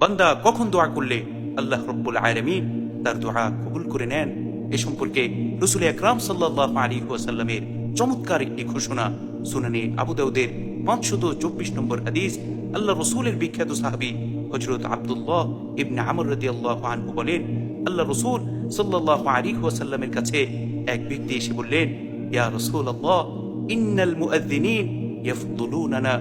বান্দা কখন দোয়া করলে আল্লাহ রব্বুল আলমিন তার দোয়া কবুল করে নেন? এ সম্পর্কে রসুল আকরাম সাল্লাহ আলী ওয়াসাল্লামের চমৎকার একটি ঘোষণা সুনানি আবু দাউদের পাঁচশত চব্বিশ নম্বর হাদিস। আল্লাহ রসুলের বিখ্যাত সাহাবি হজরত আব্দুল্লাহ ইবনে আমর রদি আল্লাহ আনহু বলেন, আল্লাহ রসুল সাল্লাহ আলী ওয়াসাল্লামের কাছে এক ব্যক্তি এসে বললেন, ইয়া রসুল আল্লাহ ইন্নাল মুআদ্দিনিন ইয়াফদুলুনানা।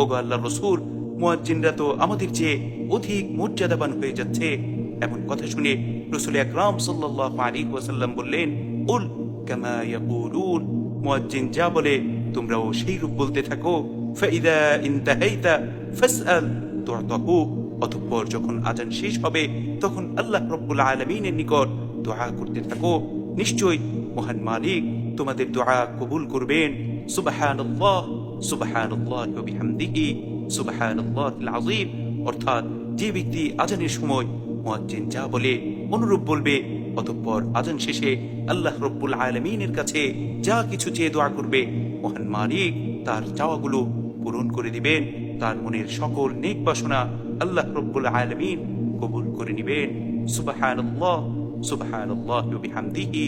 ওগো আল্লাহ রসুল মুয়াজ্জিনরা তো আমাদের চেয়ে অধিক মর্যাদাবান হয়ে যাচ্ছে। এমন কথা শুনে রসুল আকরাম সাল্লাল্লাহু আলাইহি ওয়াসাল্লাম বললেন, উল কামা ইয়াকুলুন। মুয়াজ্জিন যা বলে, তোমরাও সেই রূপ বলতে থাকো। ফাইদা ইনতাহাইতা ফাসআল। তু'তাহু অতঃপর যখন আজান শেষ হবে, তখন আল্লাহ রব্বুল আলামিনের নিকট দোয়া করতে থাকো। নিশ্চয়ই মহান মালিক তোমাদের দোয়া কবুল করবেন। সুবহানাল্লাহ সুবহানাল্লাহ ওয়া বিহামদিহি। সুবহানাল্লাহিল আযীম অর্থাৎ যে ব্যক্তি আজানের সময় মুয়াজ্জিন যা বলে, অনুরূপ বলবে, অতঃপর আজান শেষে আল্লাহ রব্বুল আলামিনের কাছে যা কিছু চেয়ে দোয়া করবে, মহান মালিক তার চাওয়াগুলো পূরণ করে দিবেন। তার মনের সকল নেক বাসনা আল্লাহ রব্বুল আলামিন কবুল করে নিবেন। সুবহানাল্লাহ সুবহানাল্লাহ বিহামদিহি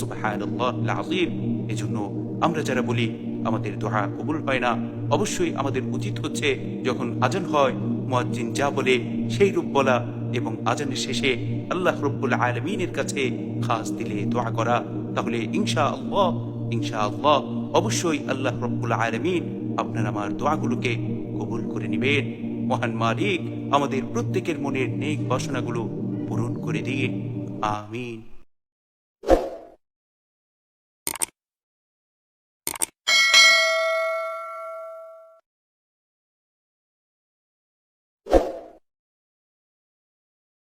সুবহানাল্লাহিল আযীম এজন্য আমরা যারা বলি আমাদের দোয়া কবুল হয় না। অবশ্যই আমাদের উচিত হচ্ছে যখন আজান হয়, মুয়াজ্জিন যা বলে সেই রূপ বলা এবং আজানের শেষে আল্লাহ রব্বুল আলমিনের কাছে খাস দিলে দোয়া করা। তাহলে ইনশা আল্লাহ ইনশা আল্লাহ অবশ্যই আল্লাহ রব্বুল আলমিন আপনার আমার দোয়াগুলোকে কবুল করে নেবেন। মহান মালিক আমাদের প্রত্যেকের মনের নেক বাসনাগুলো পূরণ করে দিন। আমিন।